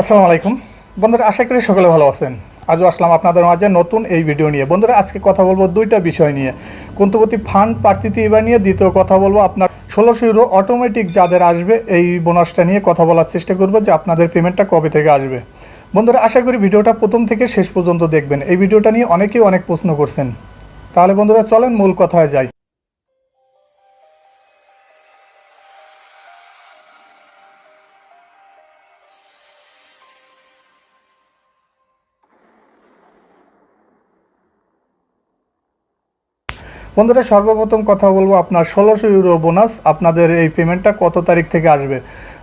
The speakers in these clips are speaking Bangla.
আসসালামু আলাইকুম। বন্ধুরা, আশা করি সকলে ভালো আছেন। আজও আসলাম আপনাদের মাঝে নতুন এই ভিডিও নিয়ে। বন্ধুরা, আজকে কথা বলব দুইটা বিষয় নিয়ে। কুন্তপতি ফান্ড প্রার্থীতে এবার নিয়ে দ্বিতীয় কথা বলব আপনার। ষোলোশো ইউরো অটোমেটিক যাদের আসবে, এই বোনাসটা নিয়ে কথা বলার চেষ্টা করব যে আপনাদের পেমেন্টটা কবে থেকে আসবে। বন্ধুরা, আশা করি ভিডিওটা প্রথম থেকে শেষ পর্যন্ত দেখবেন। এই ভিডিওটা নিয়ে অনেকেই অনেক প্রশ্ন করছেন। তাহলে বন্ধুরা, চলেন মূল কথায় যাই। বন্ধুরা, সর্বপ্রথম কথা বলব আপনার ষোলোশো ইউরো বোনাস। আপনাদের এই পেমেন্টটা কত তারিখ থেকে আসবে?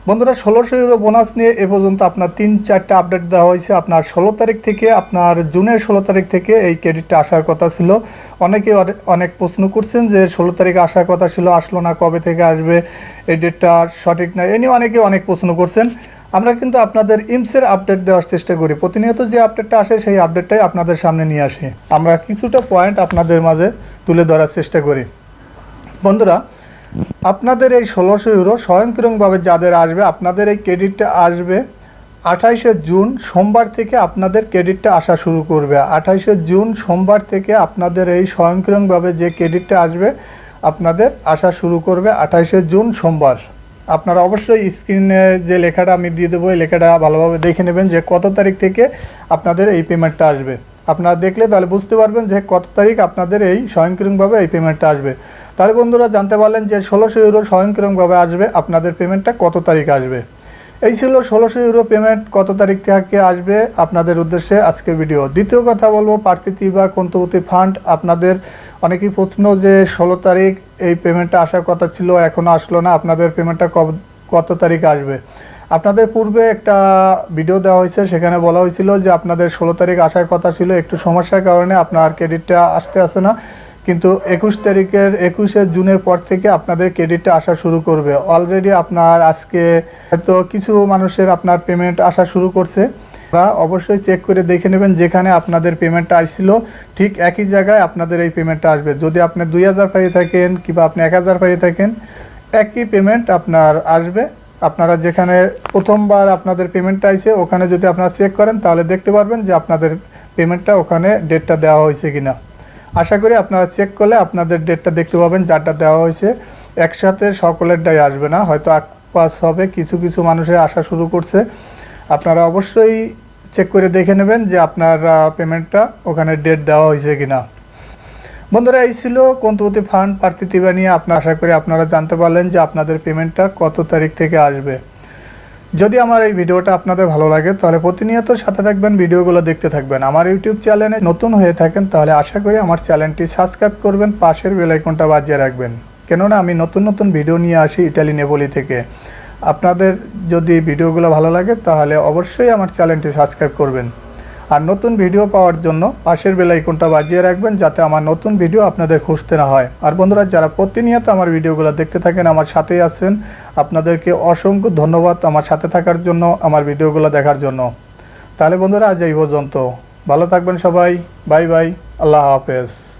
বন্ধুরা, ষোলোশো ইউরো বোনাস নিয়ে এ পর্যন্ত আপনার তিন, চারটা আপডেট দেওয়া হয়েছে। আপনার ষোলো তারিখ থেকে, আপনার জুনের ষোলো তারিখ থেকে এই ক্রেডিটটা আসার কথা ছিল। অনেকে অনে- অনেক প্রশ্ন করছেন যে ষোলো তারিখে আসার কথা ছিল, আসলো না, কবে থেকে আসবে, এই ডেটটা সঠিক না, এ নিয়ে অনেকে অনেক প্রশ্ন করছেন। আমরা কিন্তু আপনাদের ইমসের আপডেট দেওয়ার চেষ্টা করি। প্রতিনিয়ত যে আপডেটটা আসে, সেই আপডেটটাই আপনাদের সামনে নিয়ে আসি। আমরা কিছুটা পয়েন্ট আপনাদের মাঝে তুলে ধরার চেষ্টা করি। বন্ধুরা, আপনাদের এই ষোলোশো ইউরো স্বয়ংক্রিয়ভাবে যাদের আসবে, আপনাদের এই ক্রেডিটটা আসবে আঠাইশে জুন সোমবার থেকে আপনাদের ক্রেডিটটা আসা শুরু করবে। আঠাইশে জুন সোমবার থেকে আপনাদের এই স্বয়ংক্রিয়ভাবে যে ক্রেডিটটা আসবে, আপনাদের আসা শুরু করবে আঠাইশে জুন সোমবার। আপনারা অবশ্যই স্ক্রিনে যে লেখাটা আমি দিয়ে দেবো, এই লেখাটা ভালোভাবে দেখে নেবেন যে কত তারিখ থেকে আপনাদের এই পেমেন্টটা আসবে। আপনারা দেখলে তাহলে বুঝতে পারবেন যে কত তারিখ আপনাদের এই স্বয়ংক্রিয়ভাবে এই পেমেন্টটা আসবে। তাহলে বন্ধুরা জানতে পারলেন যে ষোলোশো ইউরো স্বয়ংক্রিয়ভাবে আসবে, আপনাদের পেমেন্টটা কত তারিখ আসবে? এই ছিল ষোলোশো ইউরো পেমেন্ট কত তারিখ থেকে আসবে আপনাদের উদ্দেশ্যে আজকে ভিডিও দ্বিতীয় কথা বলব, প্রার্থী বা কন্তবতী ফান্ড আপনাদের অনেকেই প্রশ্ন যে ষোলো তারিখ এই পেমেন্টটা আসার কথা ছিল এখনও আসলো না, আপনাদের পেমেন্টটা কত তারিখ আসবে? আপনাদের পূর্বে একটা ভিডিও দেওয়া হয়েছে, সেখানে বলা হয়েছিল যে আপনাদের ষোলো তারিখ আসার কথা ছিল, একটু সমস্যার কারণে আপনার ক্রেডিটটা আসতে আসে না। কিন্তু একুশ তারিখের, একুশে জুনের পর থেকে আপনাদের ক্রেডিটটা আসা শুরু করবে। অলরেডি আপনার আজকে হয়তো কিছু মানুষের আপনার পেমেন্ট আসা শুরু করছে। আপনারা অবশ্যই চেক করে দেখে নেবেন যেখানে আপনাদের পেমেন্টটা আসছিল। ঠিক একই জায়গায় আপনাদের এই পেমেন্টটা আসবে। যদি আপনি দুই হাজার পাইয়ে থাকেন কিংবা আপনি এক হাজার পাইয়ে থাকেন, একই পেমেন্ট আপনার আসবে। আপনারা যেখানে প্রথমবার আপনাদের পেমেন্টটা আইছে, ওখানে যদি আপনারা চেক করেন, তাহলে দেখতে পারবেন যে আপনাদের পেমেন্টটা ওখানে ডেটটা দেওয়া হয়েছে কিনা। আশা করি আপনারা চেক করলে আপনাদের ডেটটা দেখতে পাবেন, যারটা দেওয়া হয়েছে। একসাথে সকলেরটাই আসবে না, হয়তো এক পাস হবে, কিছু কিছু মানুষের আসা শুরু করছে। আপনারা অবশ্যই চেক করে দেখে নেবেন যে আপনার পেমেন্টটা ওখানে ডেট দেওয়া হয়েছে কিনা। বন্ধুরা, এই ছিল কন্তবতী ফান্ড প্রার্থীতিবা নিয়ে আপনার আশা করি আপনারা জানতে পারলেন যে আপনাদের পেমেন্টটা কত তারিখ থেকে আসবে। যদি আমার এই ভিডিওটা আপনাদের ভালো লাগে, তাহলে প্রতিনিয়ত সাথে থাকবেন, ভিডিওগুলো দেখতে থাকবেন। আমার ইউটিউব চ্যানেলে নতুন হয়ে থাকেন, তাহলে আশা করি আমার চ্যানেলটি সাবস্ক্রাইব করবেন, পাশের বেল আইকনটা বাজিয়ে রাখবেন। কেননা, আমি নতুন নতুন ভিডিও নিয়ে আসি ইটালি নেপোলি থেকে। আপনাদের যদি ভিডিওগুলো ভালো লাগে, তাহলে অবশ্যই আমার চ্যানেলটি সাবস্ক্রাইব করবেন। আর নতুন ভিডিও পাওয়ার জন্য পাশের বেল আইকনটা বাজিয়ে রাখবেন যাতে আমার নতুন ভিডিও আপনাদের খুঁজতে না হয়। আর বন্ধুরা, যারা প্রতিনিয়ত আমার ভিডিওগুলো দেখতে থাকেন, আমার সাথেই আছেন, আপনাদেরকে অসংখ্য ধন্যবাদ আমার সাথে থাকার জন্য, আমার ভিডিওগুলো দেখার জন্য। তাহলে বন্ধুরা, আজ এই পর্যন্ত। ভালো থাকবেন সবাই। Bye bye. আল্লাহ হাফেজ।